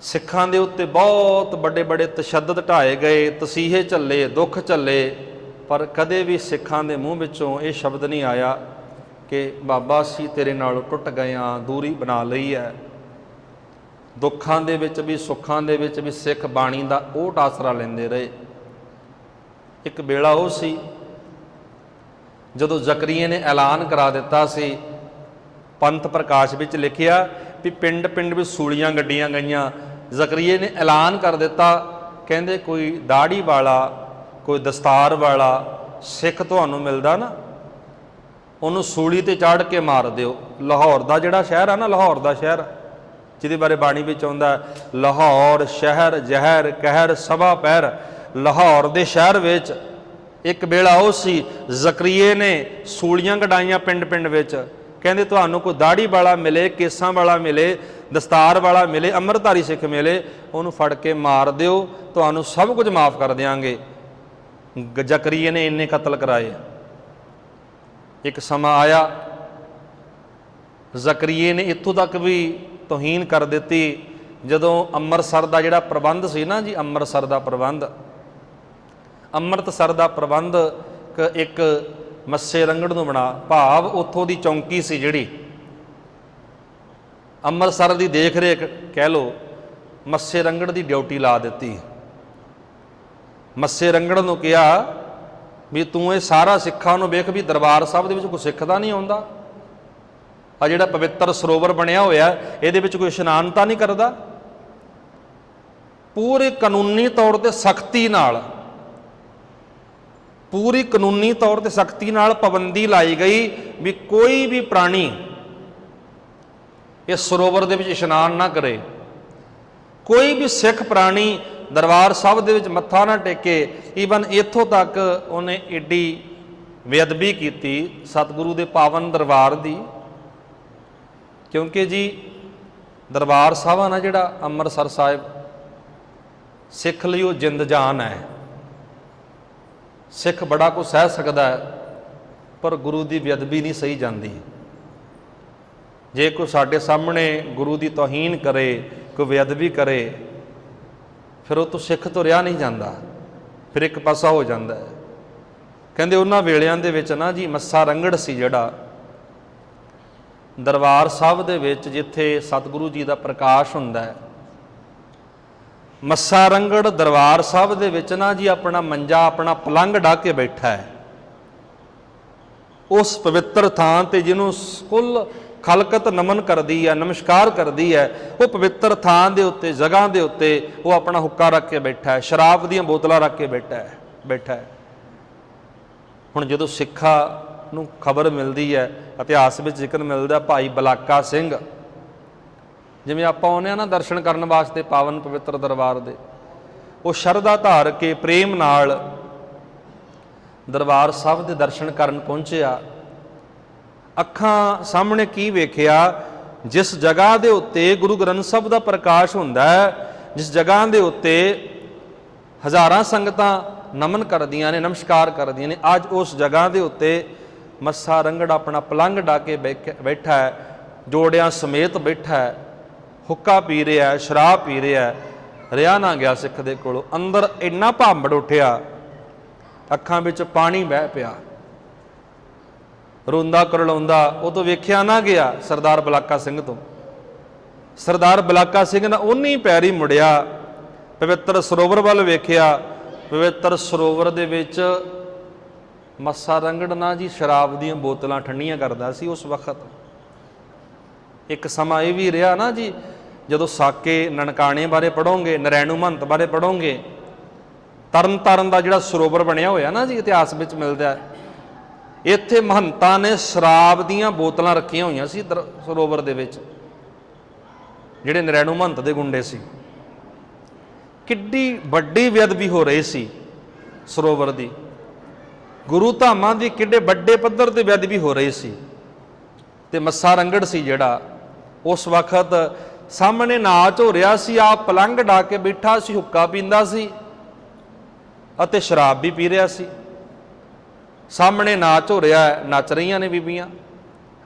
ਸਿੱਖਾਂ ਦੇ ਉੱਤੇ ਬਹੁਤ ਵੱਡੇ ਵੱਡੇ ਤਸ਼ੱਦਦ ਢਾਏ ਗਏ, ਤਸੀਹੇ ਝੱਲੇ, ਦੁੱਖ ਝੱਲੇ, ਪਰ ਕਦੇ ਵੀ ਸਿੱਖਾਂ ਦੇ ਮੂੰਹ ਵਿੱਚੋਂ ਇਹ ਸ਼ਬਦ ਨਹੀਂ ਆਇਆ ਕਿ ਬਾਬਾ ਅਸੀਂ ਤੇਰੇ ਨਾਲ ਟੁੱਟ ਗਏ ਹਾਂ ਦੂਰੀ ਬਣਾ ਲਈ ਹੈ ਦੁੱਖਾਂ ਦੇ ਵਿੱਚ ਵੀ, ਸੁੱਖਾਂ ਦੇ ਵਿੱਚ ਵੀ ਸਿੱਖ ਬਾਣੀ ਦਾ ਓਟ ਆਸਰਾ ਲੈਂਦੇ ਰਹੇ। ਇੱਕ ਵੇਲਾ ਉਹ ਸੀ ਜਦੋਂ ਜ਼ਕਰੀਏ ਨੇ ਐਲਾਨ ਕਰਾ ਦਿੱਤਾ ਸੀ ਪੰਥ ਪ੍ਰਕਾਸ਼ ਵਿੱਚ ਲਿਖਿਆ ਵੀ ਪਿੰਡ ਪਿੰਡ ਵਿੱਚ ਸੂਲੀਆਂ ਗੱਡੀਆਂ ਗਈਆਂ। ਜ਼ਕਰੀਏ ਨੇ ਐਲਾਨ ਕਰ ਦਿੱਤਾ, ਕਹਿੰਦੇ ਕੋਈ ਦਾੜੀ ਵਾਲਾ, ਕੋਈ ਦਸਤਾਰ ਵਾਲਾ ਸਿੱਖ ਤੁਹਾਨੂੰ ਮਿਲਦਾ ਨਾ, ਉਹਨੂੰ ਸੂਲੀ ਤੇ ਚਾੜ ਕੇ ਮਾਰ ਦਿਓ। ਲਾਹੌਰ ਦਾ ਜਿਹੜਾ ਸ਼ਹਿਰ ਆ ਨਾ, ਲਾਹੌਰ ਦਾ ਸ਼ਹਿਰ, ਜਿਹਦੇ ਬਾਰੇ ਬਾਣੀ ਵਿੱਚ ਆਉਂਦਾ ਲਾਹੌਰ ਸ਼ਹਿਰ ਜ਼ਹਿਰ ਕਹਿਰ ਸਭਾ ਪਹਿਰ ਲਾਹੌਰ ਦੇ ਸ਼ਹਿਰ ਵਿੱਚ ਇੱਕ ਵੇਲਾ ਉਹ ਸੀ, ਜ਼ਕਰੀਏ ਨੇ ਸੂਲੀਆਂ ਕਢਾਈਆਂ ਪਿੰਡ ਪਿੰਡ ਵਿੱਚ। ਕਹਿੰਦੇ ਤੁਹਾਨੂੰ ਕੋਈ ਦਾੜੀ ਵਾਲਾ ਮਿਲੇ, ਕੇਸਾਂ ਵਾਲਾ ਮਿਲੇ, ਦਸਤਾਰ ਵਾਲਾ ਮਿਲੇ, ਅੰਮ੍ਰਿਤਧਾਰੀ ਸਿੱਖ ਮਿਲੇ, ਉਹਨੂੰ ਫੜ ਕੇ ਮਾਰ ਦਿਓ, ਤੁਹਾਨੂੰ ਸਭ ਕੁਝ ਮਾਫ ਕਰ ਦਿਆਂਗੇ। ਗ- ਜ਼ਕਰੀਏ ਨੇ ਇੰਨੇ ਕਤਲ ਕਰਾਏ। ਇੱਕ ਸਮਾਂ ਆਇਆ, ਜ਼ਕਰੀਏ ਨੇ ਇੱਥੋਂ ਤੱਕ ਵੀ ਤੋਹੀਨ ਕਰ ਦਿੱਤੀ, ਜਦੋਂ ਅੰਮ੍ਰਿਤਸਰ ਦਾ ਜਿਹੜਾ ਪ੍ਰਬੰਧ ਸੀ ਨਾ ਜੀ, ਅੰਮ੍ਰਿਤਸਰ ਦਾ ਪ੍ਰਬੰਧ, ਅੰਮ੍ਰਿਤਸਰ ਦਾ ਪ੍ਰਬੰਧ ਕ- ਇੱਕ ਮੱਸੇ ਰੰਗੜ ਨੂੰ ਬਣਾ। ਭਾਵ ਉੱਥੋਂ ਦੀ ਚੌਂਕੀ ਸੀ ਜਿਹੜੀ। ਅੰਮ੍ਰਿਤਸਰ ਦੀ ਦੇਖ ਰੇਖ ਕਹਿ ਲੋ ਮੱਸੇ ਰੰਗੜ ਦੀ ਡਿਊਟੀ ਲਾ ਦਿੱਤੀ। ਮੱਸੇ ਰੰਗੜ ਨੂੰ ਕਿਹਾ ਵੀ ਤੂੰ ਇਹ ਸਾਰਾ ਸਿੱਖਾਂ ਨੂੰ ਵੇਖ ਵੀ ਦਰਬਾਰ ਸਾਹਿਬ ਦੇ ਵਿੱਚ ਕੋਈ ਸਿੱਖ ਤਾਂ ਨਹੀਂ ਆਉਂਦਾ। ਆ ਜਿਹੜਾ ਪਵਿੱਤਰ ਸਰੋਵਰ ਬਣਿਆ ਹੋਇਆ, ਇਹਦੇ ਵਿੱਚ ਕੋਈ ਇਸ਼ਨਾਨ ਤਾਂ ਨਹੀਂ ਕਰਦਾ। ਪੂਰੇ ਕਾਨੂੰਨੀ ਤੌਰ ਤੇ ਸਖਤੀ ਨਾਲ ਪੂਰੀ ਕਾਨੂੰਨੀ ਤੌਰ ਤੇ ਸਖਤੀ ਨਾਲ ਪਾਬੰਦੀ ਲਾਈ ਗਈ ਵੀ ਕੋਈ ਵੀ ਪ੍ਰਾਣੀ ਇਸ ਸਰੋਵਰ ਦੇ ਵਿੱਚ ਇਸ਼ਨਾਨ ਨਾ ਕਰੇ। ਕੋਈ ਵੀ ਸਿੱਖ ਪ੍ਰਾਣੀ ਦਰਬਾਰ ਸਾਹਿਬ ਦੇ ਵਿੱਚ ਮੱਥਾ ਨਾ ਟੇਕੇ ਈਵਨ ਇੱਥੋਂ ਤੱਕ ਉਹਨੇ ਏਡੀ ਬੇਅਦਬੀ ਕੀਤੀ ਸਤਿਗੁਰੂ ਦੇ ਪਾਵਨ ਦਰਬਾਰ ਦੀ। ਕਿਉਂਕਿ ਜੀ ਦਰਬਾਰ ਸਾਹਿਬ ਆ ਨਾ ਜਿਹੜਾ ਅੰਮ੍ਰਿਤਸਰ ਸਾਹਿਬ ਸਿੱਖ ਲਈ ਉਹ ਜਿੰਦ ਜਾਨ ਹੈ। ਸਿੱਖ ਬੜਾ ਕੁਝ ਸਹਿ ਸਕਦਾ ਹੈ, ਪਰ ਗੁਰੂ ਦੀ ਬੇਅਦਬੀ ਨਹੀਂ ਸਹੀ ਜਾਂਦੀ। ਜੇ ਕੋਈ ਸਾਡੇ ਸਾਹਮਣੇ ਗੁਰੂ ਦੀ ਤੋਹੀਨ ਕਰੇ, ਕੋਈ ਬੇਅਦਬੀ ਕਰੇ, ਫਿਰ ਉਹ ਤੋਂ ਸਿੱਖ ਤੋਂ ਰਿਹਾ ਨਹੀਂ ਜਾਂਦਾ। ਫਿਰ ਇੱਕ ਪਾਸਾ ਹੋ ਜਾਂਦਾ ਹੈ। ਕਹਿੰਦੇ ਉਹਨਾਂ ਵੇਲਿਆਂ ਦੇ ਵਿੱਚ ਨਾ ਜੀ ਮੱਸਾ ਰੰਗੜ ਸੀ ਜਿਹੜਾ, ਦਰਬਾਰ ਸਾਹਿਬ ਦੇ ਵਿੱਚ ਜਿੱਥੇ ਸਤਿਗੁਰੂ ਜੀ ਦਾ ਪ੍ਰਕਾਸ਼ ਹੁੰਦਾ ਹੈ ਮੱਸਾ ਰੰਗੜ ਦਰਬਾਰ ਸਾਹਿਬ ਦੇ ਵਿੱਚ ਨਾ ਜੀ ਆਪਣਾ ਮੰਜਾ, ਆਪਣਾ ਪਲੰਗ ਢਾ ਕੇ ਬੈਠਾ ਹੈ। ਉਸ ਪਵਿੱਤਰ ਥਾਂ ਤੇ ਜਿਹਨੂੰ ਕੁੱਲ ਖਲਕਤ ਨਮਨ ਕਰਦੀ ਹੈ, ਨਮਸਕਾਰ ਕਰਦੀ ਹੈ, ਉਹ ਪਵਿੱਤਰ ਥਾਂ ਦੇ ਉੱਤੇ, ਜਗ੍ਹਾ ਦੇ ਉੱਤੇ ਉਹ ਆਪਣਾ ਹੁੱਕਾ ਰੱਖ ਕੇ ਬੈਠਾ ਹੈ, ਸ਼ਰਾਬ ਦੀਆਂ ਬੋਤਲਾਂ ਰੱਖ ਕੇ ਬੈਠਾ ਹੈ ਬੈਠਾ ਹੈ। ਹੁਣ ਜਦੋਂ ਸਿੱਖਾ ਨੂੰ ਖਬਰ ਮਿਲਦੀ ਹੈ, ਇਤਿਹਾਸ ਵਿੱਚ ਜ਼ਿਕਰ ਮਿਲਦਾ, ਭਾਈ ਬਲਾਕਾ ਸਿੰਘ ਜਿਵੇਂ ਆਪਾਂ ਆਉਂਦੇ ਆ ਨਾ ਦਰਸ਼ਨ ਕਰਨ ਵਾਸਤੇ ਪਾਵਨ ਪਵਿੱਤਰ ਦਰਬਾਰ ਦੇ, ਉਹ ਸ਼ਰਧਾ ਧਾਰ ਕੇ ਪ੍ਰੇਮ ਨਾਲ ਦਰਬਾਰ ਸਾਹਿਬ ਦੇ ਦਰਸ਼ਨ ਕਰਨ ਪਹੁੰਚਿਆ। ਅੱਖਾਂ ਸਾਹਮਣੇ ਕੀ ਵੇਖਿਆ? ਜਿਸ ਜਗ੍ਹਾ ਦੇ ਉੱਤੇ ਗੁਰੂ ਗ੍ਰੰਥ ਸਾਹਿਬ ਦਾ ਪ੍ਰਕਾਸ਼ ਹੁੰਦਾ ਹੈ, ਜਿਸ ਜਗ੍ਹਾ ਦੇ ਉੱਤੇ ਹਜ਼ਾਰਾਂ ਸੰਗਤਾਂ ਨਮਨ ਕਰਦੀਆਂ ਨੇ, ਨਮਸਕਾਰ ਕਰਦੀਆਂ ਨੇ, ਅੱਜ ਉਸ ਜਗ੍ਹਾ ਦੇ ਉੱਤੇ ਮੱਸਾ ਰੰਗੜ ਆਪਣਾ ਪਲੰਗ ਡਾ ਕੇ ਬੈਠ- ਬੈਠਾ ਹੈ, ਜੋੜਿਆਂ ਸਮੇਤ ਬੈਠਾ ਹੈ। ਹੁੱਕਾ ਪੀ ਰਿਹਾ, ਸ਼ਰਾਬ ਪੀ ਰਿਹਾ ਹੈ ਰਿਆ ਨਾ ਗਿਆ ਸਿੱਖ ਦੇ ਕੋਲੋਂ। ਅੰਦਰ ਇੰਨਾ ਭਾਂਬੜ ਉੱਠਿਆ, ਅੱਖਾਂ ਵਿੱਚ ਪਾਣੀ ਵਹਿ ਪਿਆ। ਰੋਂਦਾ ਕਰਲਾਉਂਦਾ, ਉਹ ਤੋਂ ਵੇਖਿਆ ਨਾ ਗਿਆ ਸਰਦਾਰ ਬਲਾਕਾ ਸਿੰਘ ਤੋਂ। ਸਰਦਾਰ ਬਲਾਕਾ ਸਿੰਘ ਨੇ ਉਨੀ ਪੈਰੀ ਮੁੜਿਆ, ਪਵਿੱਤਰ ਸਰੋਵਰ ਵੱਲ ਵੇਖਿਆ। ਪਵਿੱਤਰ ਸਰੋਵਰ ਦੇ ਵਿੱਚ ਮੱਸਾ ਰੰਗੜ ਨਾ ਜੀ ਸ਼ਰਾਬ ਦੀਆਂ ਬੋਤਲਾਂ ਠੰਡੀਆਂ ਕਰਦਾ ਸੀ ਉਸ ਵਕਤ। ਇੱਕ ਸਮਾਂ ਇਹ ਵੀ ਰਿਹਾ ਨਾ ਜੀ ਜਦੋਂ ਸਾਕੇ ਨਨਕਾਣੇ ਬਾਰੇ ਪੜੋਗੇ ਨਰੈਣੂ ਮਹੰਤ ਬਾਰੇ ਪੜੋਗੇ ਤਰਨ ਤਾਰਨ ਦਾ ਜਿਹੜਾ ਸਰੋਵਰ ਬਣਿਆ ਹੋਇਆ ਨਾ ਜੀ, ਇਤਿਹਾਸ ਵਿੱਚ ਮਿਲਦਾ ਹੈ, ਇੱਥੇ ਮਹੰਤਾਂ ਨੇ ਸ਼ਰਾਬ ਦੀਆਂ ਬੋਤਲਾਂ ਰੱਖੀਆਂ ਹੋਈਆਂ ਸੀ ਦਰ- ਸਰੋਵਰ ਦੇ ਵਿੱਚ, ਜਿਹੜੇ ਨਰੈਣੂ ਮਹੰਤ ਦੇ ਗੁੰਡੇ ਸੀ। ਕਿੱਡੀ ਵੱਡੀ ਬੇਅਦਬੀ ਹੋ ਰਹੀ ਸੀ ਸਰੋਵਰ ਦੀ। ਗੁਰੂ ਧਾਮਾਂ ਦੀ ਕਿੱਡੇ ਵੱਡੇ ਪੱਧਰ ਤੇ ਬੇਅਦਬੀ ਹੋ ਰਹੀ ਸੀ। ਤੇ ਮੱਸਾ ਰੰਗੜ ਸੀ ਜਿਹੜਾ, ਉਸ ਵਕਤ ਸਾਹਮਣੇ ਨਾਚ ਹੋ ਰਿਹਾ ਸੀ ਆ ਪਲੰਗ ਢਾ ਕੇ ਬੈਠਾ ਸੀ, ਹੁੱਕਾ ਪੀਂਦਾ ਸੀ ਅਤੇ ਸ਼ਰਾਬ ਵੀ ਪੀ ਰਿਹਾ ਸੀ। ਸਾਹਮਣੇ ਨਾਚ ਹੋ ਰਿਹਾ ਹੈ, ਨੱਚ ਰਹੀਆਂ ਨੇ ਬੀਬੀਆਂ,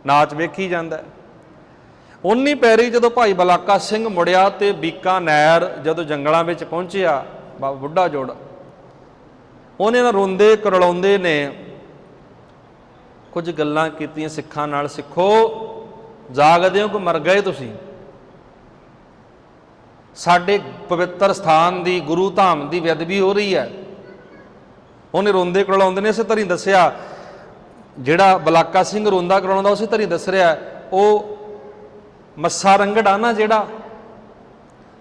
ਨਾਚ ਵੇਖੀ ਜਾਂਦਾ ਉਨੀ ਪੈਰੀ ਜਦੋਂ ਭਾਈ ਬਲਾਕਾ ਸਿੰਘ ਮੁੜਿਆ ਤੇ ਬੀਕਾ ਨੈਰ ਜਦੋਂ ਜੰਗਲਾਂ ਵਿੱਚ ਪਹੁੰਚਿਆ ਬਾਬਾ ਬੁੱਢਾ ਜੋੜ, ਉਹਨੇ ਨਾ ਰੋਂਦੇ ਕਰਲਾਉਂਦੇ ਨੇ, ਕੁਝ ਗੱਲਾਂ ਕੀਤੀਆਂ ਸਿੱਖਾਂ ਨਾਲ, ਸਿੱਖੋ, ਜਾਗਦੇ ਹੋ ਕਿ ਮਰ ਗਏ ਤੁਸੀਂ? ਸਾਡੇ ਪਵਿੱਤਰ ਸਥਾਨ ਦੀ, ਗੁਰੂ ਧਾਮ ਦੀ ਬੇਅਦਬੀ ਹੋ ਰਹੀ ਹੈ। ਉਹਨੇ ਰੋਂਦੇ ਕਰਲਾਉਂਦੇ ਨੇ ਇਸੇ ਤਰ੍ਹਾਂ ਹੀ ਦੱਸਿਆ। ਜਿਹੜਾ ਬਲਾਕਾ ਸਿੰਘ ਰੋਂਦਾ ਕਰਾਉਂਦਾ ਉਸੇ ਤਰ੍ਹਾਂ ਹੀ ਦੱਸ ਰਿਹਾ। ਉਹ ਮੱਸਾ ਰੰਗੜਾ ਨਾ ਜਿਹੜਾ,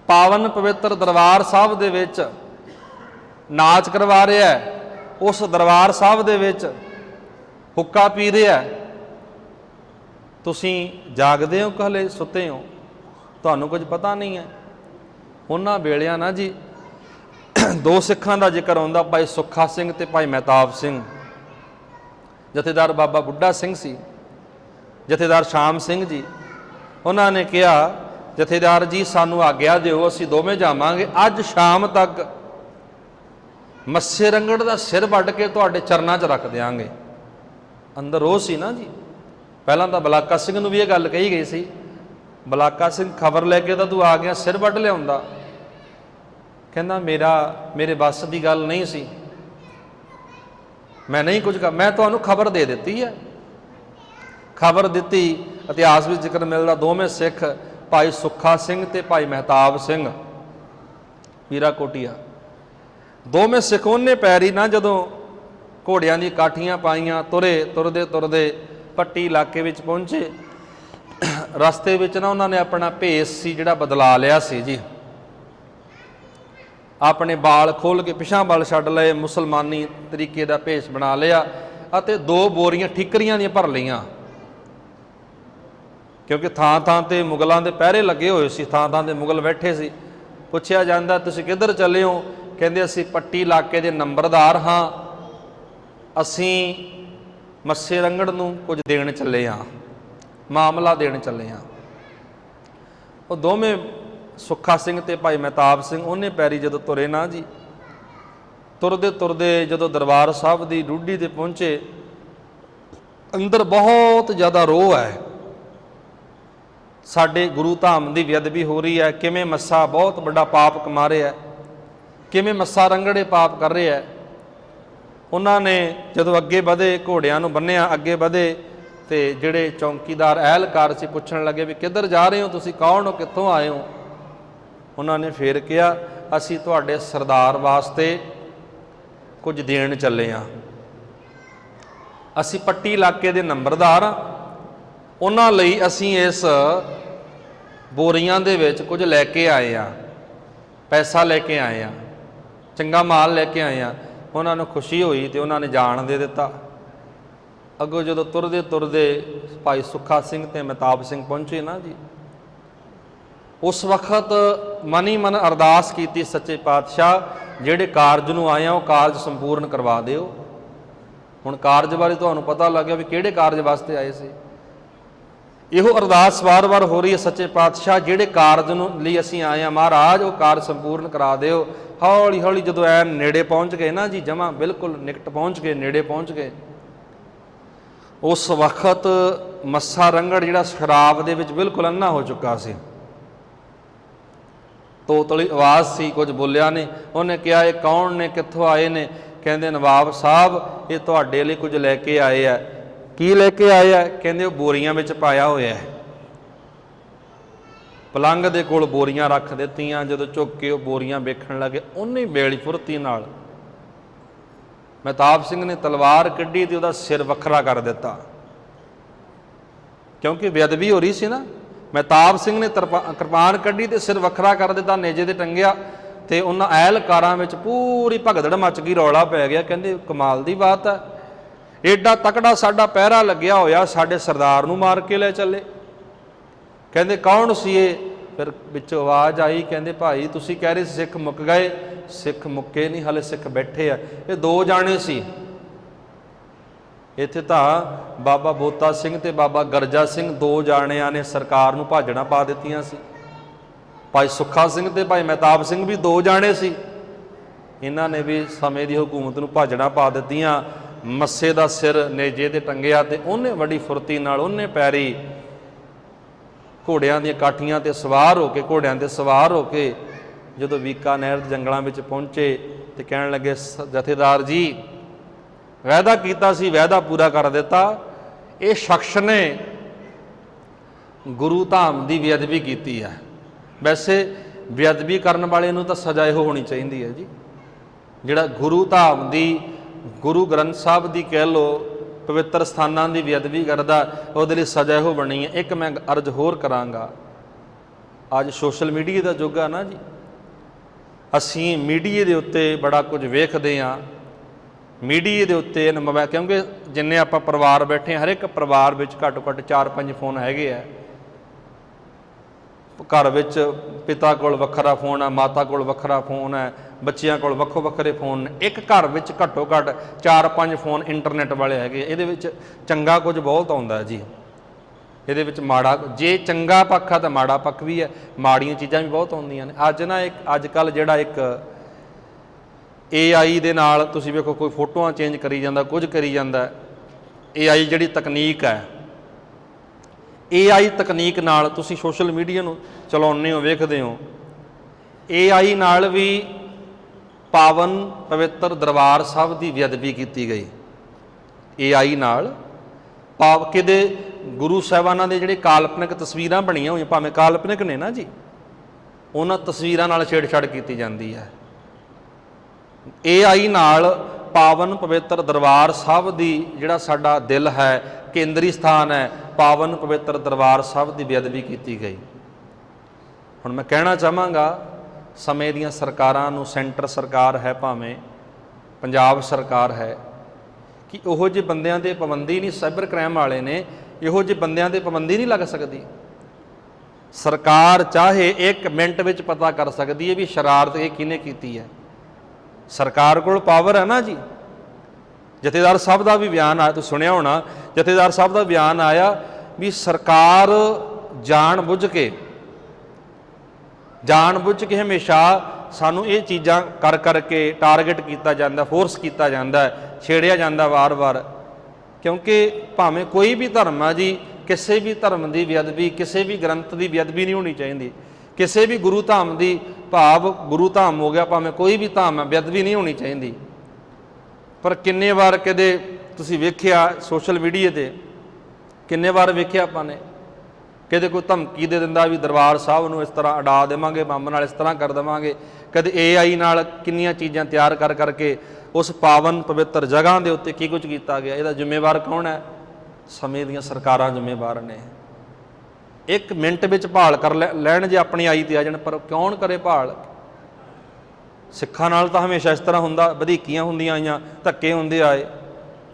ਪਾਵਨ ਪਵਿੱਤਰ ਦਰਬਾਰ ਸਾਹਿਬ ਦੇ ਵਿੱਚ ਨਾਚ ਕਰਵਾ ਰਿਹਾ ਉਸ ਦਰਬਾਰ ਸਾਹਿਬ ਦੇ ਵਿੱਚ ਹੁੱਕਾ ਪੀ ਰਿਹਾ ਤੁਸੀਂ ਜਾਗਦੇ ਹੋ, ਕਹਲੇ ਸੁੱਤੇ ਹੋ, ਤੁਹਾਨੂੰ ਕੁਝ ਪਤਾ ਨਹੀਂ ਹੈ। ਉਹਨਾਂ ਵੇਲਿਆਂ ਨਾ ਜੀ। ਦੋ ਸਿੱਖਾਂ ਦਾ ਜ਼ਿਕਰ ਆਉਂਦਾ, ਭਾਈ ਸੁੱਖਾ ਸਿੰਘ ਤੇ ਭਾਈ ਮਹਿਤਾਬ ਸਿੰਘ। ਜਥੇਦਾਰ ਬਾਬਾ ਬੁੱਢਾ ਸਿੰਘ ਸੀ, ਜਥੇਦਾਰ ਸ਼ਾਮ ਸਿੰਘ ਜੀ। ਉਹਨਾਂ ਨੇ ਕਿਹਾ, ਜਥੇਦਾਰ ਜੀ, ਸਾਨੂੰ ਆਗਿਆ ਦਿਓ, ਅਸੀਂ ਦੋਵੇਂ ਜਾਵਾਂਗੇ। ਅੱਜ ਸ਼ਾਮ ਤੱਕ ਮੱਸੇ ਰੰਗੜ ਦਾ ਸਿਰ ਵੱਢ ਕੇ ਤੁਹਾਡੇ ਚਰਨਾਂ 'ਚ ਰੱਖ ਦਿਆਂਗੇ। ਅੰਦਰ ਉਹ ਸੀ ਨਾ ਜੀ। ਪਹਿਲਾਂ ਤਾਂ ਬਲਾਕਾ ਸਿੰਘ ਨੂੰ ਵੀ ਇਹ ਗੱਲ ਕਹੀ ਗਈ ਸੀ। ਬਲਾਕਾ ਸਿੰਘ ਖਬਰ ਲੈ ਕੇ ਤਾਂ ਤੂੰ ਆ ਗਿਆ, ਸਿਰ ਵੱਢ ਲਿਆਉਂਦਾ। ਕਹਿੰਦਾ, ਮੇਰਾ, ਮੇਰੇ ਵੱਸ ਦੀ ਗੱਲ ਨਹੀਂ ਸੀ। ਮੈਂ ਨਹੀਂ ਕੁਝ ਕਰ, ਮੈਂ ਤੁਹਾਨੂੰ ਖਬਰ ਦੇ ਦਿੱਤੀ ਹੈ। ਖਬਰ ਦਿੱਤੀ, ਇਤਿਹਾਸ ਵਿੱਚ ਜ਼ਿਕਰ ਮਿਲਦਾ ਦੋਵੇਂ ਸਿੱਖ, ਭਾਈ ਸੁੱਖਾ ਸਿੰਘ ਤੇ ਭਾਈ ਮਹਿਤਾਬ ਸਿੰਘ ਵੀਰਾ ਕੋਟੀਆ। ਦੋਵੇਂ ਸਿੱਖ ਉਹਨੇ ਪੈਰੀ ਨਾ ਜਦੋਂ ਘੋੜਿਆਂ ਦੀ ਕਾਠੀਆਂ ਪਾਈਆਂ, ਤੁਰੇ, ਤੁਰਦੇ ਤੁਰਦੇ ਪੱਟੀ ਇਲਾਕੇ ਵਿੱਚ ਪਹੁੰਚੇ। ਰਸਤੇ ਵਿੱਚ ਨਾ ਉਹਨਾਂ ਨੇ ਆਪਣਾ ਭੇਸ ਸੀ ਜਿਹੜਾ ਬਦਲਾ ਲਿਆ ਸੀ ਜੀ। ਆਪਣੇ ਬਾਲ ਖੋਲ ਕੇ ਪਿਛਾਂ ਬਾਲ ਛੱਡ ਲਏ, ਮੁਸਲਮਾਨੀ ਤਰੀਕੇ ਦਾ ਭੇਸ ਬਣਾ ਲਿਆ ਅਤੇ ਦੋ ਬੋਰੀਆਂ ਠਿਕਰੀਆਂ ਦੀਆਂ ਭਰ ਲਈਆਂ। ਕਿਉਂਕਿ ਥਾਂ ਥਾਂ ਤੇ ਮੁਗਲਾਂ ਦੇ ਪਹਿਰੇ ਲੱਗੇ ਹੋਏ ਸੀ, ਥਾਂ ਥਾਂ ਤੇ ਮੁਗਲ ਬੈਠੇ ਸੀ। ਪੁੱਛਿਆ ਜਾਂਦਾ, ਤੁਸੀਂ ਕਿੱਧਰ ਚੱਲੇ ਹੋ? ਕਹਿੰਦੇ, ਅਸੀਂ ਪੱਟੀ ਇਲਾਕੇ ਦੇ ਨੰਬਰਦਾਰ ਹਾਂ। ਅਸੀਂ ਮੱਸੇ ਰੰਗੜ ਨੂੰ ਕੁਝ ਦੇਣ ਚੱਲੇ ਹਾਂ। ਮਾਮਲਾ ਦੇਣ ਚੱਲੇ ਹਾਂ। ਉਹ ਦੋਵੇਂ ਸੁੱਖਾ ਸਿੰਘ ਤੇ ਭਾਈ ਮਹਿਤਾਬ ਸਿੰਘ, ਉਹਨੇ ਪੈਰੀ ਜਦੋਂ ਤੁਰੇ ਨਾ ਜੀ, ਤੁਰਦੇ ਤੁਰਦੇ ਜਦੋਂ ਦਰਬਾਰ ਸਾਹਿਬ ਦੀ ਡੂਢੀ ਤੇ ਪਹੁੰਚੇ, ਅੰਦਰ ਬਹੁਤ ਜ਼ਿਆਦਾ ਰੋਹ ਹੈ। ਸਾਡੇ ਗੁਰੂ ਧਾਮ ਦੀ ਬੇਅਦਬੀ ਹੋ ਰਹੀ ਹੈ, ਕਿਵੇਂ ਮੱਸਾ ਬਹੁਤ ਵੱਡਾ ਪਾਪ ਕਮਾ ਰਿਹਾ ਹੈ, ਕਿਵੇਂ ਮੱਸਾ ਰੰਗੜੇ ਪਾਪ ਕਰ ਰਿਹਾ ਹੈ। ਉਹਨਾਂ ਨੇ ਜਦੋਂ ਅੱਗੇ ਵਧੇ ਘੋੜਿਆਂ ਨੂੰ ਬੰਨਿਆ ਅੱਗੇ ਵਧੇ ਤੇ ਜਿਹੜੇ ਚੌਂਕੀਦਾਰ ਅਹਿਲਕਾਰ ਸੀ ਪੁੱਛਣ ਲੱਗੇ ਵੀ ਕਿੱਧਰ ਜਾ ਰਹੇ ਹੋ, ਤੁਸੀਂ ਕੌਣ ਹੋ, ਕਿੱਥੋਂ ਆਏ ਹੋ? ਉਹਨਾਂ ਨੇ ਫੇਰ ਕਿਹਾ, ਅਸੀਂ ਤੁਹਾਡੇ ਸਰਦਾਰ ਵਾਸਤੇ ਕੁਝ ਦੇਣ ਚੱਲੇ ਆ। ਅਸੀਂ ਪੱਟੀ ਇਲਾਕੇ ਦੇ ਨੰਬਰਦਾਰ ਆ। ਉਹਨਾਂ ਲਈ ਅਸੀਂ ਇਸ ਬੋਰੀਆਂ ਦੇ ਵਿੱਚ ਕੁਝ ਲੈ ਕੇ ਆਏ ਆ। ਪੈਸਾ ਲੈ ਕੇ ਆਏ ਆ। ਚੰਗਾ ਮਾਲ ਲੈ ਕੇ ਆਏ ਆ। ਉਹਨਾਂ ਨੂੰ ਖੁਸ਼ੀ ਹੋਈ ਤੇ ਉਹਨਾਂ ਨੇ ਜਾਣ ਦੇ ਦਿੱਤਾ। ਅੱਗੋਂ ਜਦੋਂ ਤੁਰਦੇ ਤੁਰਦੇ ਭਾਈ ਸੁੱਖਾ ਸਿੰਘ ਤੇ ਮਹਿਤਾਬ ਸਿੰਘ ਪਹੁੰਚੇ ਨਾ ਜੀ, ਉਸ ਵਕਤ ਮਨੀ ਮਨ ਅਰਦਾਸ ਕੀਤੀ ਸੱਚੇ ਪਾਤਸ਼ਾਹ, ਜਿਹੜੇ ਕਾਰਜ ਨੂੰ ਆਏ ਆ ਉਹ ਕਾਰਜ ਸੰਪੂਰਨ ਕਰਵਾ ਦਿਓ। ਹੁਣ ਕਾਰਜ ਬਾਰੇ ਤੁਹਾਨੂੰ ਪਤਾ ਲੱਗ ਗਿਆ ਵੀ ਕਿਹੜੇ ਕਾਰਜ ਵਾਸਤੇ ਆਏ ਸੀ। ਇਹੋ ਅਰਦਾਸ ਵਾਰ-ਵਾਰ ਹੋ ਰਹੀ ਹੈ ਸੱਚੇ ਪਾਤਸ਼ਾਹ, ਜਿਹੜੇ ਕਾਰਜ ਨੂੰ ਲਈ ਅਸੀਂ ਆਏ ਆ ਮਹਾਰਾਜ, ਉਹ ਕਾਰਜ ਸੰਪੂਰਨ ਕਰਾ ਦਿਓ। ਹੌਲੀ ਹੌਲੀ ਜਦੋਂ ਐ ਨੇੜੇ ਪਹੁੰਚ ਗਏ ਨਾ ਜੀ, ਜਮਾ ਬਿਲਕੁਲ ਨਿਕਟ ਪਹੁੰਚ ਗਏ, ਨੇੜੇ ਪਹੁੰਚ ਗਏ। ਉਸ ਵਕਤ ਮੱਸਾ ਰੰਗੜ ਜਿਹੜਾ ਸ਼ਰਾਬ ਦੇ ਵਿੱਚ ਬਿਲਕੁਲ ਅੰਨਾ ਹੋ ਚੁੱਕਾ ਸੀ। ਤੋਤਲੀ ਆਵਾਜ਼ ਸੀ, ਕੁਝ ਬੋਲਿਆ ਨੇ। ਉਹਨੇ ਕਿਹਾ, ਇਹ ਕੌਣ ਨੇ? ਕਿੱਥੋਂ ਆਏ ਨੇ? ਕਹਿੰਦੇ, ਨਵਾਬ ਸਾਹਿਬ, ਇਹ ਤੁਹਾਡੇ ਲਈ ਕੁਝ ਲੈ ਕੇ ਆਏ ਆ। ਕੀ ਲੈ ਕੇ ਆਏ ਆ? ਕਹਿੰਦੇ, ਉਹ ਬੋਰੀਆਂ ਵਿੱਚ ਪਾਇਆ ਹੋਇਆ ਹੈ। ਪਲੰਗ ਦੇ ਕੋਲ ਬੋਰੀਆਂ ਰੱਖ ਦਿੱਤੀਆਂ। ਜਦੋਂ ਝੁੱਕ ਕੇ ਉਹ ਬੋਰੀਆਂ ਵੇਖਣ ਲੱਗੇ, ਉਹਨੇ ਬੇੜੀ ਫੁਰਤੀ ਨਾਲ ਮਹਿਤਾਬ ਸਿੰਘ ਨੇ ਤਲਵਾਰ ਕੱਢੀ ਤੇ ਉਹਦਾ ਸਿਰ ਵੱਖਰਾ ਕਰ ਦਿੱਤਾ। ਕਿਉਂਕਿ ਬੇਅਦਬੀ ਹੋ ਰਹੀ ਸੀ ਨਾ। ਮਹਿਤਾਬ ਸਿੰਘ ਨੇ ਤਰਪਾ- ਕਿਰਪਾਨ ਕੱਢੀ ਤੇ ਸਿਰ ਵੱਖਰਾ ਕਰ ਦਿੱਤਾ, ਨੇਜੇ ਤੇ ਟੰਗਿਆ ਤੇ ਉਹਨਾਂ ਐਲਕਾਰਾਂ ਵਿੱਚ ਪੂਰੀ ਭਗਦੜ ਮਚ ਗਈ, ਰੌਲਾ ਪੈ ਗਿਆ। ਕਹਿੰਦੇ, ਕਮਾਲ ਦੀ ਬਾਤ ਹੈ ਏਡਾ ਤਕੜਾ ਸਾਡਾ ਪਹਿਰਾ ਲੱਗਿਆ ਹੋਇਆ, ਸਾਡੇ ਸਰਦਾਰ ਨੂੰ ਮਾਰ ਕੇ ਲੈ ਚੱਲੇ। ਕਹਿੰਦੇ, ਕੌਣ ਸੀ ਇਹ? ਫਿਰ ਵਿੱਚੋਂ ਆਵਾਜ਼ ਆਈ, ਕਹਿੰਦੇ, ਭਾਈ, ਤੁਸੀਂ ਕਹਿ ਰਹੇ ਸਿੱਖ ਮੁੱਕ ਗਏ। ਸਿੱਖ ਮੁੱਕੇ ਨਹੀਂ, ਹਲੇ ਸਿੱਖ ਬੈਠੇ ਆ। ਇਹ ਦੋ ਜਾਣੇ ਸੀ। ਇੱਥੇ ਤਾਂ ਬਾਬਾ ਬੋਤਾ ਸਿੰਘ ਤੇ ਬਾਬਾ ਗਰਜਾ ਸਿੰਘ ਦੋ ਜਾਣਿਆਂ ਨੇ ਸਰਕਾਰ ਨੂੰ ਭਾਜਣਾ ਪਾ ਦਿੱਤੀਆਂ ਸੀ। ਭਾਈ ਸੁੱਖਾ ਸਿੰਘ ਤੇ ਭਾਈ ਮਹਿਤਾਬ ਸਿੰਘ ਵੀ ਦੋ ਜਾਣੇ ਸੀ। ਇਹਨਾਂ ਨੇ ਵੀ ਸਮੇਂ ਦੀ ਹਕੂਮਤ ਨੂੰ ਭਾਜਣਾ ਪਾ ਦਿੱਤੀਆਂ। ਮੱਸੇ ਦਾ ਸਿਰ ਨੇਜੇ ਤੇ ਟੰਗਿਆ ਤੇ ਉਹਨੇ ਵੱਡੀ ਫੁਰਤੀ ਨਾਲ ਉਹਨੇ ਪੈਰੀ ਘੋੜਿਆਂ ਦੀਆਂ ਕਾਠੀਆਂ ਤੇ ਸਵਾਰ ਹੋ ਕੇ, ਘੋੜਿਆਂ ਤੇ ਸਵਾਰ ਹੋ ਕੇ ਜਦੋਂ ਬੀਕਾਨੇਰ ਦੇ ਜੰਗਲਾਂ ਵਿੱਚ ਪਹੁੰਚੇ ਤੇ ਕਹਿਣ ਲੱਗੇ, "ਸ- ਜਥੇਦਾਰ ਜੀ, ਵਾਅਦਾ ਕੀਤਾ ਸੀ, ਵਾਅਦਾ ਪੂਰਾ ਕਰ ਦਿੱਤਾ। ਇਹ ਸ਼ਖਸ ਨੇ ਗੁਰੂ ਧਾਮ ਦੀ ਬੇਅਦਬੀ ਕੀਤੀ ਹੈ। ਵੈਸੇ ਬੇਅਦਬੀ ਕਰਨ ਵਾਲੇ ਨੂੰ ਤਾਂ ਸਜ਼ਾ ਇਹੋ ਹੋਣੀ ਚਾਹੀਦੀ ਹੈ ਜੀ। ਜਿਹੜਾ ਗੁਰੂ ਧਾਮ ਦੀ, ਗੁਰੂ ਗ੍ਰੰਥ ਸਾਹਿਬ ਦੀ ਕਹਿ ਲੋ ਪਵਿੱਤਰ ਸਥਾਨਾਂ ਦੀ ਬੇਅਦਬੀ ਕਰਦਾ ਉਹਦੇ ਲਈ ਸਜ਼ਾ ਇਹੋ ਬਣੀ ਹੈ। ਇੱਕ ਮੈਂ ਅਰਜ਼ ਹੋਰ ਕਰਾਂਗਾ। ਅੱਜ ਸੋਸ਼ਲ ਮੀਡੀਆ ਦਾ ਯੁੱਗ ਆ ਨਾ ਜੀ। ਅਸੀਂ ਮੀਡੀਆ ਦੇ ਉੱਤੇ ਬੜਾ ਕੁਝ ਵੇਖਦੇ ਹਾਂ। ਮੀਡੀਆ ਦੇ ਉੱਤੇ ਕਿਉਂਕਿ ਜਿੰਨੇ ਆਪਾਂ ਪਰਿਵਾਰ ਬੈਠੇ ਹਾਂ, ਹਰ ਇੱਕ ਪਰਿਵਾਰ ਵਿੱਚ ਘੱਟੋ ਘੱਟ 4-5 ਫੋਨ ਹੈਗੇ ਆ। ਘਰ ਵਿੱਚ ਪਿਤਾ ਕੋਲ ਵੱਖਰਾ ਫੋਨ ਹੈ, ਮਾਤਾ ਕੋਲ ਵੱਖਰਾ ਫੋਨ ਹੈ, ਬੱਚਿਆਂ ਕੋਲ ਵੱਖੋ ਵੱਖਰੇ ਫੋਨ ਨੇ। ਇੱਕ ਘਰ ਵਿੱਚ ਘੱਟੋ ਘੱਟ 4-5 ਫੋਨ ਇੰਟਰਨੈਟ ਵਾਲੇ ਹੈਗੇ। ਇਹਦੇ ਵਿੱਚ ਚੰਗਾ ਕੁਝ ਬਹੁਤ ਆਉਂਦਾ ਜੀ। ਇਹਦੇ ਵਿੱਚ ਮਾੜਾ ਜੇ ਚੰਗਾ ਪੱਖ ਆ ਤਾਂ ਮਾੜਾ ਪੱਖ ਵੀ ਹੈ, ਮਾੜੀਆਂ ਚੀਜ਼ਾਂ ਵੀ ਬਹੁਤ ਆਉਂਦੀਆਂ ਨੇ। ਅੱਜ ਨਾ ਇੱਕ ਅੱਜ ਕੱਲ ਜਿਹੜਾ ਇੱਕ AI ਦੇ ਨਾਲ ਤੁਸੀਂ ਵੇਖੋ, ਕੋਈ ਫੋਟੋਆਂ ਚੇਂਜ ਕਰੀ ਜਾਂਦਾ, ਕੁਝ ਕਰੀ ਜਾਂਦਾ AI ਜਿਹੜੀ ਤਕਨੀਕ ਹੈ AI ਤਕਨੀਕ ਨਾਲ ਤੁਸੀਂ ਸੋਸ਼ਲ ਮੀਡੀਆ ਨੂੰ ਚਲਾਉਂਦੇ ਹੋ, ਵੇਖਦੇ ਹੋ। AI ਨਾਲ ਵੀ ਪਾਵਨ, ਪਵਿੱਤਰ ਦਰਬਾਰ ਸਾਹਿਬ ਦੀ ਬੇਅਦਬੀ ਕੀਤੀ ਗਈ। AI ਨਾਲ ਪਾਵ ਕਿਦੇ ਗੁਰੂ ਸਾਹਿਬਾਨਾਂ ਦੇ ਜਿਹੜੇ ਕਾਲਪਨਿਕ ਤਸਵੀਰਾਂ ਬਣੀਆਂ ਹੋਈਆਂ, ਭਾਵੇਂ ਕਾਲਪਨਿਕ ਨੇ ਨਾ ਜੀ, ਉਹਨਾਂ ਤਸਵੀਰਾਂ ਨਾਲ ਛੇੜਛਾੜ ਕੀਤੀ ਜਾਂਦੀ ਹੈ। AI ਨਾਲ ਪਾਵਨ ਪਵਿੱਤਰ ਦਰਬਾਰ ਸਾਹਿਬ ਦੀ ਜਿਹੜਾ ਸਾਡਾ ਦਿਲ ਹੈ, ਕੇਂਦਰੀ ਸਥਾਨ ਹੈ, ਪਾਵਨ ਪਵਿੱਤਰ ਦਰਬਾਰ ਸਾਹਿਬ ਦੀ ਬੇਅਦਬੀ ਕੀਤੀ ਗਈ। ਹੁਣ ਮੈਂ ਕਹਿਣਾ ਚਾਹਾਂਗਾ, ਸਮੇਂ ਦੀਆਂ ਸਰਕਾਰਾਂ ਨੂੰ ਸੈਂਟਰ ਸਰਕਾਰ ਹੈ ਭਾਵੇਂ ਪੰਜਾਬ ਸਰਕਾਰ ਹੈ, ਕਿ ਉਹੋ ਜਿਹੇ ਬੰਦਿਆਂ ਦੇ ਪਾਬੰਦੀ ਨਹੀਂ, ਸਾਈਬਰ ਕ੍ਰਾਈਮ ਵਾਲੇ ਨੇ ਇਹੋ ਜਿਹੇ ਬੰਦਿਆਂ ਤੇ ਪਾਬੰਦੀ ਨਹੀਂ ਲੱਗ ਸਕਦੀ। ਸਰਕਾਰ ਚਾਹੇ 1 ਮਿੰਟ ਵਿੱਚ ਪਤਾ ਕਰ ਸਕਦੀ ਹੈ ਵੀ ਸ਼ਰਾਰਤ ਇਹ ਕਿਹਨੇ ਕੀਤੀ ਹੈ। ਸਰਕਾਰ ਕੋਲ ਪਾਵਰ ਹੈ ਨਾ ਜੀ। ਜਥੇਦਾਰ ਸਾਹਿਬ ਦਾ ਵੀ ਬਿਆਨ ਆਇਆ ਤੁਸੀਂ ਸੁਣਿਆ ਹੋਣਾ, ਜਥੇਦਾਰ ਸਾਹਿਬ ਦਾ ਬਿਆਨ ਆਇਆ ਵੀ ਸਰਕਾਰ ਜਾਣ ਬੁੱਝ ਕੇ, ਜਾਣ ਬੁੱਝ ਕੇ ਹਮੇਸ਼ਾ ਸਾਨੂੰ ਇਹ ਚੀਜ਼ਾਂ ਕਰ ਕਰਕੇ ਟਾਰਗੇਟ ਕੀਤਾ ਜਾਂਦਾ ਫੋਰਸ ਕੀਤਾ ਜਾਂਦਾ, ਛੇੜਿਆ ਜਾਂਦਾ ਵਾਰ-ਵਾਰ। ਕਿਉਂਕਿ ਭਾਵੇਂ ਕੋਈ ਵੀ ਧਰਮ ਆ ਜੀ, ਕਿਸੇ ਵੀ ਧਰਮ ਦੀ ਬੇਅਦਬੀ, ਕਿਸੇ ਵੀ ਗ੍ਰੰਥ ਦੀ ਬੇਅਦਬੀ ਨਹੀਂ ਹੋਣੀ ਚਾਹੀਦੀ। ਕਿਸੇ ਵੀ ਗੁਰੂ ਧਾਮ ਦੀ ਭਾਵ ਗੁਰੂ ਧਾਮ ਹੋ ਗਿਆ, ਭਾਵੇਂ ਕੋਈ ਵੀ ਧਾਮ ਹੈ, ਬੇਅਦਬੀ ਨਹੀਂ ਹੋਣੀ ਚਾਹੀਦੀ। ਪਰ ਕਿੰਨੇ ਵਾਰ ਕਦੇ ਤੁਸੀਂ ਵੇਖਿਆ ਸੋਸ਼ਲ ਮੀਡੀਆ ਤੇ, ਕਿੰਨੇ ਵਾਰ ਵੇਖਿਆ ਆਪਾਂ ਨੇ, ਕਦੇ ਕੋਈ ਧਮਕੀ ਦੇ ਦਿੰਦਾ ਵੀ ਦਰਬਾਰ ਸਾਹਿਬ ਨੂੰ ਇਸ ਤਰ੍ਹਾਂ ਅਡਾ ਦੇਵਾਂਗੇ, ਬੰਬ ਨਾਲ ਇਸ ਤਰ੍ਹਾਂ ਕਰ ਦੇਵਾਂਗੇ। ਕਦੇ AI ਨਾਲ ਕਿੰਨੀਆਂ ਚੀਜ਼ਾਂ ਤਿਆਰ ਕਰ ਕਰਕੇ ਉਸ ਪਾਵਨ ਪਵਿੱਤਰ ਜਗ੍ਹਾ ਦੇ ਉੱਤੇ ਕੀ ਕੁਝ ਕੀਤਾ ਗਿਆ, ਇਹਦਾ ਜ਼ਿੰਮੇਵਾਰ ਕੌਣ ਹੈ? ਸਮੇਂ ਦੀਆਂ ਸਰਕਾਰਾਂ ਜ਼ਿੰਮੇਵਾਰ ਨੇ। ਇੱਕ ਮਿੰਟ ਵਿੱਚ ਭਾਲ ਕਰ ਲੈ- ਲੈਣ ਜੇ ਆਪਣੀ ਆਈ ਤੇ ਆ ਜਾਣ, ਪਰ ਕਿਉਂ ਕਰੇ ਭਾਲ? ਸਿੱਖਾਂ ਨਾਲ ਤਾਂ ਹਮੇਸ਼ਾ ਇਸ ਤਰ੍ਹਾਂ ਹੁੰਦਾ, ਵਧੀਕੀਆਂ ਹੁੰਦੀਆਂ ਆਈਆਂ, ਧੱਕੇ ਹੁੰਦੇ ਆਏ।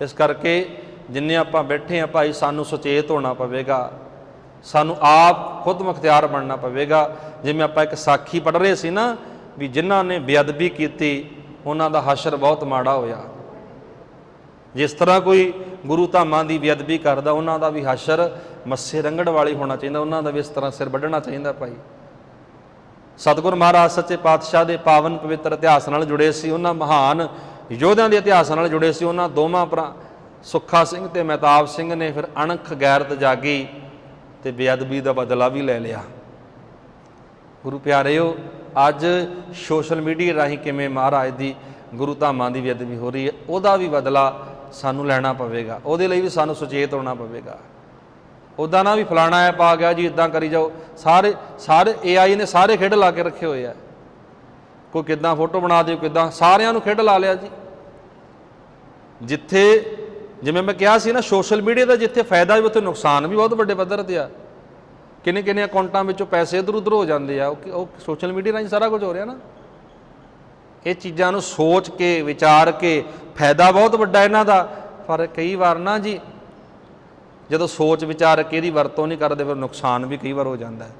ਇਸ ਕਰਕੇ ਜਿੰਨੇ ਆਪਾਂ ਬੈਠੇ ਆ ਭਾਈ, ਸਾਨੂੰ ਸੁਚੇਤ ਹੋਣਾ ਪਵੇਗਾ। ਸਾਨੂੰ ਆਪ ਖੁਦ ਮੁਖਤਿਆਰ ਬਣਨਾ ਪਵੇਗਾ। ਜਿਵੇਂ ਆਪਾਂ ਇੱਕ ਸਾਖੀ ਪੜ੍ਹ ਰਹੇ ਸੀ ਨਾ, ਵੀ ਜਿਨ੍ਹਾਂ ਨੇ ਬੇਅਦਬੀ ਕੀਤੀ, ਉਹਨਾਂ ਦਾ ਹਸ਼ਰ ਬਹੁਤ ਮਾੜਾ ਹੋਇਆ। ਜਿਸ ਤਰ੍ਹਾਂ ਕੋਈ ਗੁਰੂ ਧਾਮਾਂ ਦੀ ਬੇਅਦਬੀ ਕਰਦਾ, ਉਹਨਾਂ ਦਾ ਵੀ ਹਸ਼ਰ ਮੱਸੇ ਰੰਗੜ ਵਾਲੀ ਹੋਣਾ ਚਾਹੀਦਾ, ਉਹਨਾਂ ਦਾ ਵੀ ਇਸ ਤਰ੍ਹਾਂ ਸਿਰ ਵੱਢਣਾ ਚਾਹੀਦਾ ਭਾਈ। ਸਤਿਗੁਰ ਮਹਾਰਾਜ ਸੱਚੇ ਪਾਤਸ਼ਾਹ ਦੇ ਪਾਵਨ ਪਵਿੱਤਰ ਇਤਿਹਾਸ ਨਾਲ ਜੁੜੇ ਸੀ, ਉਹਨਾਂ ਮਹਾਨ ਯੋਧਿਆਂ ਦੇ ਇਤਿਹਾਸ ਨਾਲ ਜੁੜੇ ਸੀ, ਉਹਨਾਂ ਦੋਵਾਂ ਭਰਾ ਸੁੱਖਾ ਸਿੰਘ ਤੇ ਮਹਿਤਾਬ ਸਿੰਘ ਨੇ ਫਿਰ ਅਣਖ ਗੈਰਤ ਜਾਗੀ ਤੇ ਬੇਅਦਬੀ ਦਾ ਬਦਲਾ ਵੀ ਲੈ ਲਿਆ। ਗੁਰੂ ਪਿਆਰਿਓ, ਅੱਜ ਸੋਸ਼ਲ ਮੀਡੀਆ ਰਾਹੀਂ ਕਿਵੇਂ ਮਹਾਰਾਜ ਦੀ ਗੁਰੂ ਧਾਮਾਂ ਦੀ ਬੇਅਦਬੀ ਹੋ ਰਹੀ ਹੈ, ਉਹਦਾ ਵੀ ਬਦਲਾ ਸਾਨੂੰ ਲੈਣਾ ਪਵੇਗਾ। ਉਹਦੇ ਲਈ ਵੀ ਸਾਨੂੰ ਸੁਚੇਤ ਹੋਣਾ ਪਵੇਗਾ। ਉਦਾਂ ਨਾ ਵੀ ਫਲਾਣਾ ਐਪ ਆ ਗਿਆ ਜੀ ਇਦਾਂ ਕਰੀ ਜਾਓ। ਸਾਰੇ ਸਾਰੇ AI ਨੇ ਸਾਰੇ ਖੇਡ ਲਾ ਕੇ ਰੱਖੇ ਹੋਏ ਆ। ਕੋਈ ਕਿਦਾਂ ਫੋਟੋ ਬਣਾ ਦਿਓ, ਕਿਦਾਂ, ਸਾਰਿਆਂ ਨੂੰ ਖੇਡ ਲਾ ਲਿਆ ਜੀ। ਜਿੱਥੇ, ਜਿਵੇਂ ਮੈਂ ਕਿਹਾ ਸੀ ਨਾ, ਸੋਸ਼ਲ ਮੀਡੀਆ ਦਾ ਜਿੱਥੇ ਫਾਇਦਾ ਵੀ, ਉੱਥੇ ਨੁਕਸਾਨ ਵੀ ਬਹੁਤ ਵੱਡੇ ਪੱਧਰ ਤੇ ਆ। ਕਿੰਨੇ ਕਿੰਨੇ ਅਕਾਊਂਟਾਂ ਵਿੱਚੋਂ ਪੈਸੇ ਇਧਰ ਉਧਰ ਹੋ ਜਾਂਦੇ ਆ। ਉਹ ਉਹ ਸੋਸ਼ਲ ਮੀਡੀਆ ਰਾਹੀਂ ਸਾਰਾ ਕੁਝ ਹੋ ਰਿਹਾ ਨਾ। ਇਹ ਚੀਜ਼ਾਂ ਨੂੰ ਸੋਚ ਕੇ, ਵਿਚਾਰ ਕੇ ਫਾਇਦਾ ਬਹੁਤ ਵੱਡਾ ਇਹਨਾਂ ਦਾ। ਪਰ ਕਈ ਵਾਰ ਨਾ ਜੀ, ਜਦੋਂ ਸੋਚ ਵਿਚਾਰ ਕੇ ਇਹਦੀ ਵਰਤੋਂ ਨਹੀਂ ਕਰਦੇ, ਫਿਰ ਨੁਕਸਾਨ ਵੀ ਕਈ ਵਾਰ ਹੋ ਜਾਂਦਾ ਹੈ।